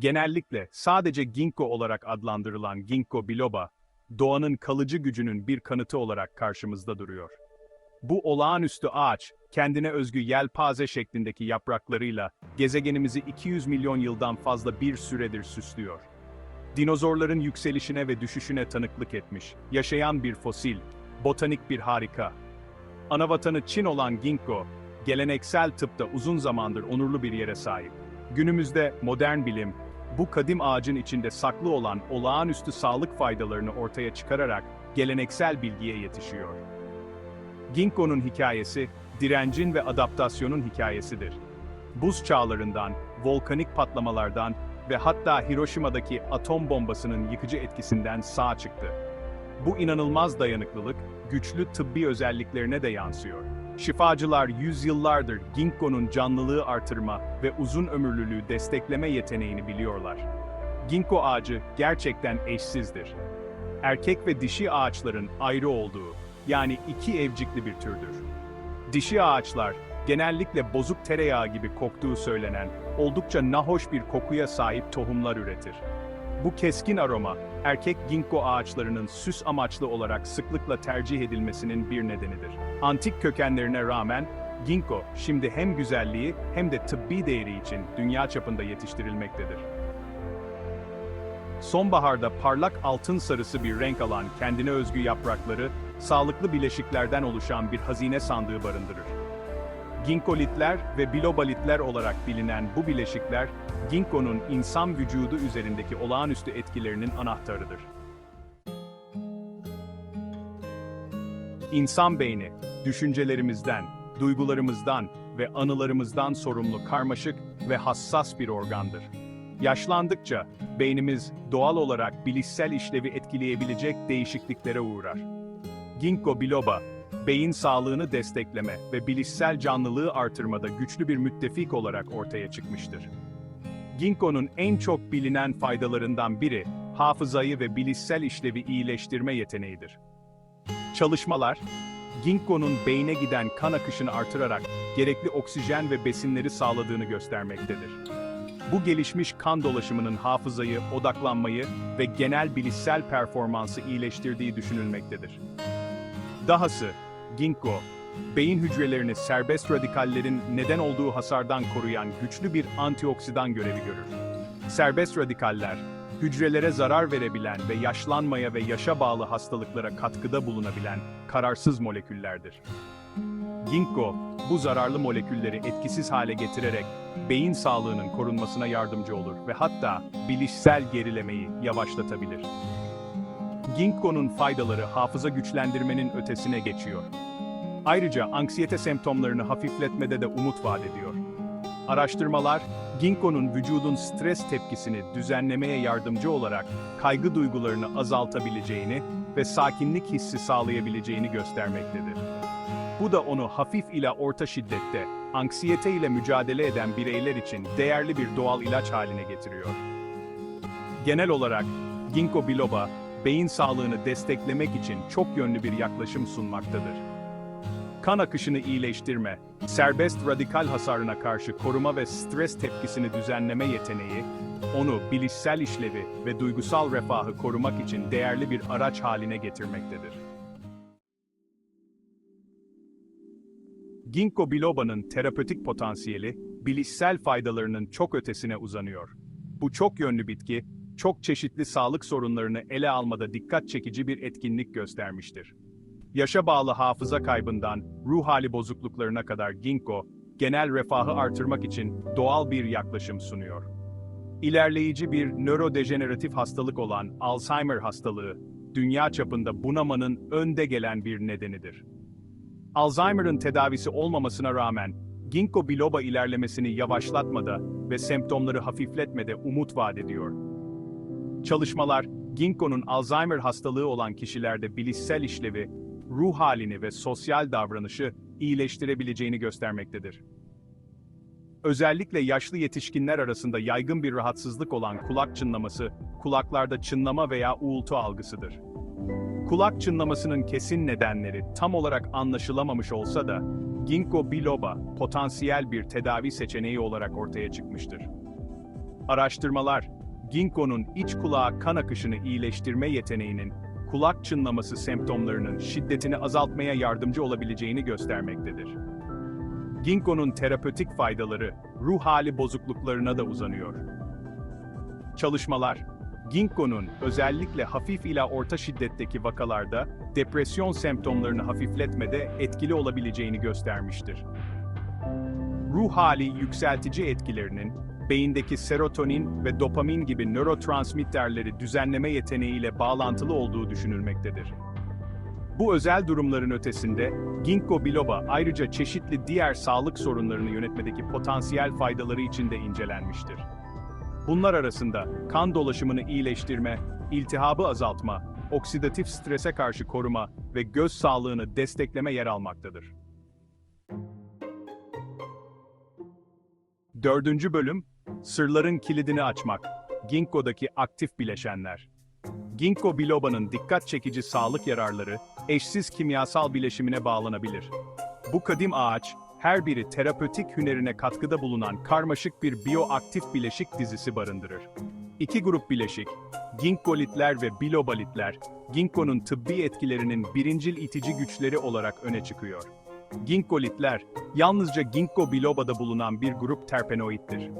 Genellikle sadece ginkgo olarak adlandırılan ginkgo biloba, doğanın kalıcı gücünün bir kanıtı olarak karşımızda duruyor. Bu olağanüstü ağaç, kendine özgü yelpaze şeklindeki yapraklarıyla gezegenimizi 200 milyon yıldan fazla bir süredir süslüyor. Dinozorların yükselişine ve düşüşüne tanıklık etmiş, yaşayan bir fosil, botanik bir harika. Anavatanı Çin olan ginkgo, geleneksel tıpta uzun zamandır onurlu bir yere sahip. Günümüzde modern bilim, bu kadim ağacın içinde saklı olan olağanüstü sağlık faydalarını ortaya çıkararak geleneksel bilgiye yetişiyor. Ginkgo'nun hikayesi, direncin ve adaptasyonun hikayesidir. Buz çağlarından, volkanik patlamalardan ve hatta Hiroşima'daki atom bombasının yıkıcı etkisinden sağ çıktı. Bu inanılmaz dayanıklılık, güçlü tıbbi özelliklerine de yansıyor. Şifacılar yüzyıllardır ginkgo'nun canlılığı artırma ve uzun ömürlülüğü destekleme yeteneğini biliyorlar. Ginkgo ağacı gerçekten eşsizdir. Erkek ve dişi ağaçların ayrı olduğu, yani iki evcikli bir türdür. Dişi ağaçlar, genellikle bozuk tereyağı gibi koktuğu söylenen, oldukça nahoş bir kokuya sahip tohumlar üretir. Bu keskin aroma, erkek ginkgo ağaçlarının süs amaçlı olarak sıklıkla tercih edilmesinin bir nedenidir. Antik kökenlerine rağmen, ginkgo şimdi hem güzelliği hem de tıbbi değeri için dünya çapında yetiştirilmektedir. Sonbaharda parlak altın sarısı bir renk alan kendine özgü yaprakları, sağlıklı bileşiklerden oluşan bir hazine sandığı barındırır. Ginkolitler ve bilobalitler olarak bilinen bu bileşikler, ginkgonun insan vücudu üzerindeki olağanüstü etkilerinin anahtarıdır. İnsan beyni, düşüncelerimizden, duygularımızdan ve anılarımızdan sorumlu karmaşık ve hassas bir organdır. Yaşlandıkça, beynimiz doğal olarak bilişsel işlevi etkileyebilecek değişikliklere uğrar. Ginkgo biloba, beyin sağlığını destekleme ve bilişsel canlılığı artırmada güçlü bir müttefik olarak ortaya çıkmıştır. Ginkgo'nun en çok bilinen faydalarından biri, hafızayı ve bilişsel işlevi iyileştirme yeteneğidir. Çalışmalar, Ginkgo'nun beyne giden kan akışını artırarak gerekli oksijen ve besinleri sağladığını göstermektedir. Bu gelişmiş kan dolaşımının hafızayı, odaklanmayı ve genel bilişsel performansı iyileştirdiği düşünülmektedir. Dahası, ginkgo, beyin hücrelerini serbest radikallerin neden olduğu hasardan koruyan güçlü bir antioksidan görevi görür. Serbest radikaller, hücrelere zarar verebilen ve yaşlanmaya ve yaşa bağlı hastalıklara katkıda bulunabilen kararsız moleküllerdir. Ginkgo, bu zararlı molekülleri etkisiz hale getirerek beyin sağlığının korunmasına yardımcı olur ve hatta bilişsel gerilemeyi yavaşlatabilir. Ginkgo'nun faydaları hafıza güçlendirmenin ötesine geçiyor. Ayrıca anksiyete semptomlarını hafifletmede de umut vaat ediyor. Araştırmalar, Ginkgo'nun vücudun stres tepkisini düzenlemeye yardımcı olarak kaygı duygularını azaltabileceğini ve sakinlik hissi sağlayabileceğini göstermektedir. Bu da onu hafif ila orta şiddette, anksiyete ile mücadele eden bireyler için değerli bir doğal ilaç haline getiriyor. Genel olarak, Ginkgo biloba, beyin sağlığını desteklemek için çok yönlü bir yaklaşım sunmaktadır. Kan akışını iyileştirme, serbest radikal hasarına karşı koruma ve stres tepkisini düzenleme yeteneği, onu bilişsel işlevi ve duygusal refahı korumak için değerli bir araç haline getirmektedir. Ginkgo biloba'nın terapötik potansiyeli, bilişsel faydalarının çok ötesine uzanıyor. Bu çok yönlü bitki, çok çeşitli sağlık sorunlarını ele almada dikkat çekici bir etkinlik göstermiştir. Yaşa bağlı hafıza kaybından ruh hali bozukluklarına kadar ginkgo, genel refahı artırmak için doğal bir yaklaşım sunuyor. İlerleyici bir nörodejeneratif hastalık olan Alzheimer hastalığı, dünya çapında bunamanın önde gelen bir nedenidir. Alzheimer'ın tedavisi olmamasına rağmen, ginkgo biloba ilerlemesini yavaşlatmada ve semptomları hafifletmede umut vaat ediyor. Çalışmalar, ginkgo'nun Alzheimer hastalığı olan kişilerde bilişsel işlevi, ruh halini ve sosyal davranışı iyileştirebileceğini göstermektedir. Özellikle yaşlı yetişkinler arasında yaygın bir rahatsızlık olan kulak çınlaması, kulaklarda çınlama veya uğultu algısıdır. Kulak çınlamasının kesin nedenleri tam olarak anlaşılamamış olsa da, ginkgo biloba potansiyel bir tedavi seçeneği olarak ortaya çıkmıştır. Araştırmalar, ginkgonun iç kulağa kan akışını iyileştirme yeteneğinin, kulak çınlaması semptomlarının şiddetini azaltmaya yardımcı olabileceğini göstermektedir. Ginkgo'nun terapötik faydaları, ruh hali bozukluklarına da uzanıyor. Çalışmalar, Ginkgo'nun özellikle hafif ila orta şiddetteki vakalarda depresyon semptomlarını hafifletmede etkili olabileceğini göstermiştir. Ruh hali yükseltici etkilerinin, beyindeki serotonin ve dopamin gibi nörotransmitterleri düzenleme yeteneğiyle bağlantılı olduğu düşünülmektedir. Bu özel durumların ötesinde, ginkgo biloba ayrıca çeşitli diğer sağlık sorunlarını yönetmedeki potansiyel faydaları için de incelenmiştir. Bunlar arasında kan dolaşımını iyileştirme, iltihabı azaltma, oksidatif strese karşı koruma ve göz sağlığını destekleme yer almaktadır. Dördüncü bölüm, Sırların kilidini açmak, Ginkgo'daki aktif bileşenler. Ginkgo biloba'nın dikkat çekici sağlık yararları, eşsiz kimyasal bileşimine bağlanabilir. Bu kadim ağaç, her biri terapötik hünerine katkıda bulunan karmaşık bir bioaktif bileşik dizisi barındırır. İki grup bileşik, ginkgolitler ve bilobalitler, ginkgonun tıbbi etkilerinin birincil itici güçleri olarak öne çıkıyor. Ginkgolitler, yalnızca ginkgo biloba'da bulunan bir grup terpenoittir.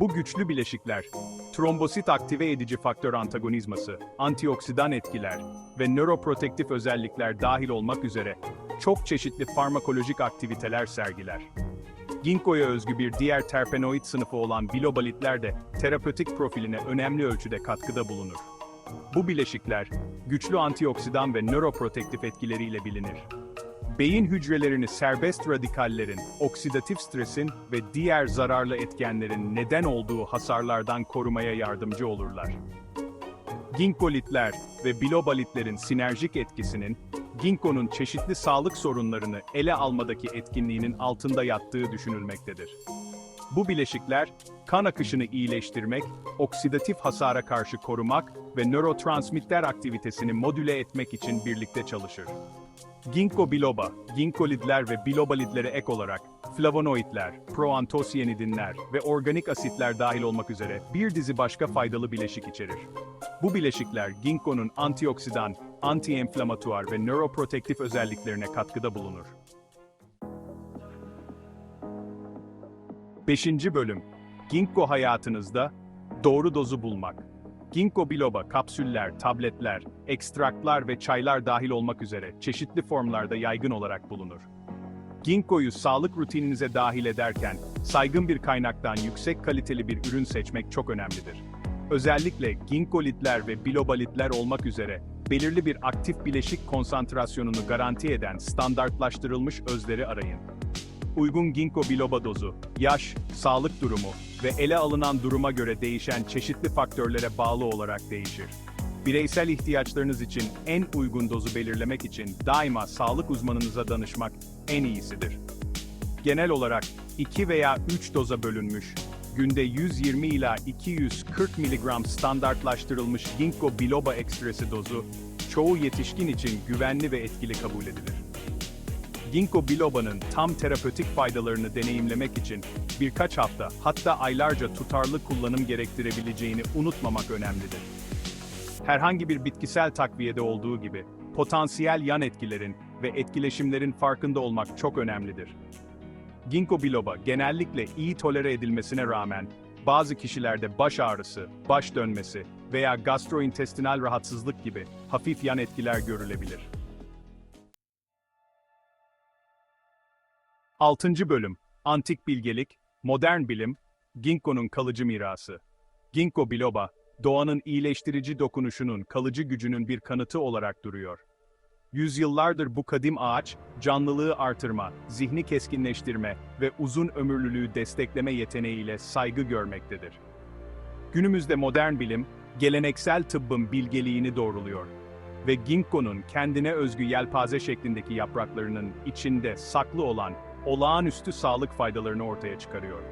Bu güçlü bileşikler, trombosit aktive edici faktör antagonizması, antioksidan etkiler ve nöroprotektif özellikler dahil olmak üzere çok çeşitli farmakolojik aktiviteler sergiler. Ginkgo'ya özgü bir diğer terpenoid sınıfı olan bilobalitler de terapötik profiline önemli ölçüde katkıda bulunur. Bu bileşikler, güçlü antioksidan ve nöroprotektif etkileriyle bilinir. Beyin hücrelerini serbest radikallerin, oksidatif stresin ve diğer zararlı etkenlerin neden olduğu hasarlardan korumaya yardımcı olurlar. Ginkgolitler ve bilobalitlerin sinerjik etkisinin, ginkgonun çeşitli sağlık sorunlarını ele almadaki etkinliğinin altında yattığı düşünülmektedir. Bu bileşikler, kan akışını iyileştirmek, oksidatif hasara karşı korumak ve nörotransmitter aktivitesini modüle etmek için birlikte çalışır. Ginkgo biloba, ginkolidler ve bilobalidlere ek olarak flavonoidler, proantosiyenidinler ve organik asitler dahil olmak üzere bir dizi başka faydalı bileşik içerir. Bu bileşikler ginkgonun antioksidan, anti-enflamatuar ve nöroprotektif özelliklerine katkıda bulunur. 5. Bölüm Ginkgo hayatınızda doğru dozu bulmak. Ginkgo biloba kapsüller, tabletler, ekstraklar ve çaylar dahil olmak üzere çeşitli formlarda yaygın olarak bulunur. Ginkgo'yu sağlık rutininize dahil ederken saygın bir kaynaktan yüksek kaliteli bir ürün seçmek çok önemlidir. Özellikle ginkgolitler ve bilobalitler olmak üzere belirli bir aktif bileşik konsantrasyonunu garanti eden standartlaştırılmış özleri arayın. Uygun ginkgo biloba dozu, yaş, sağlık durumu ve ele alınan duruma göre değişen çeşitli faktörlere bağlı olarak değişir. Bireysel ihtiyaçlarınız için en uygun dozu belirlemek için daima sağlık uzmanınıza danışmak en iyisidir. Genel olarak 2 veya 3 doza bölünmüş, günde 120 ila 240 mg standartlaştırılmış ginkgo biloba ekstresi dozu, çoğu yetişkin için güvenli ve etkili kabul edilir. Ginkgo biloba'nın tam terapötik faydalarını deneyimlemek için birkaç hafta hatta aylarca tutarlı kullanım gerektirebileceğini unutmamak önemlidir. Herhangi bir bitkisel takviyede olduğu gibi potansiyel yan etkilerin ve etkileşimlerin farkında olmak çok önemlidir. Ginkgo biloba genellikle iyi tolere edilmesine rağmen bazı kişilerde baş ağrısı, baş dönmesi veya gastrointestinal rahatsızlık gibi hafif yan etkiler görülebilir. 6. Bölüm Antik Bilgelik, Modern Bilim, Ginkgo'nun kalıcı mirası. Ginkgo biloba, doğanın iyileştirici dokunuşunun kalıcı gücünün bir kanıtı olarak duruyor. Yüzyıllardır bu kadim ağaç, canlılığı artırma, zihni keskinleştirme ve uzun ömürlülüğü destekleme yeteneğiyle saygı görmektedir. Günümüzde modern bilim, geleneksel tıbbın bilgeliğini doğruluyor ve ginkgo'nun kendine özgü yelpaze şeklindeki yapraklarının içinde saklı olan olağanüstü sağlık faydalarını ortaya çıkarıyor.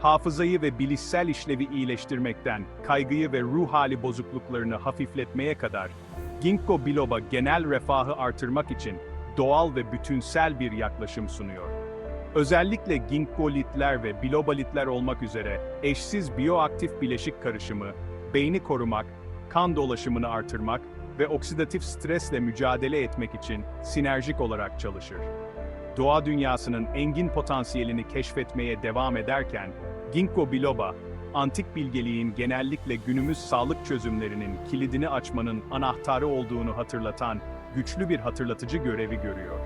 Hafızayı ve bilişsel işlevi iyileştirmekten, kaygıyı ve ruh hali bozukluklarını hafifletmeye kadar, Ginkgo biloba genel refahı artırmak için doğal ve bütünsel bir yaklaşım sunuyor. Özellikle ginkgolitler ve bilobalitler olmak üzere eşsiz biyoaktif bileşik karışımı, beyni korumak, kan dolaşımını artırmak ve oksidatif stresle mücadele etmek için sinerjik olarak çalışır. Doğa dünyasının engin potansiyelini keşfetmeye devam ederken, ginkgo biloba, antik bilgeliğin genellikle günümüz sağlık çözümlerinin kilidini açmanın anahtarı olduğunu hatırlatan güçlü bir hatırlatıcı görevi görüyor.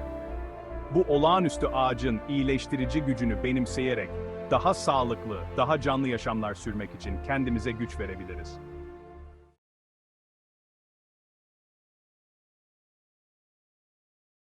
Bu olağanüstü ağacın iyileştirici gücünü benimseyerek daha sağlıklı, daha canlı yaşamlar sürmek için kendimize güç verebiliriz.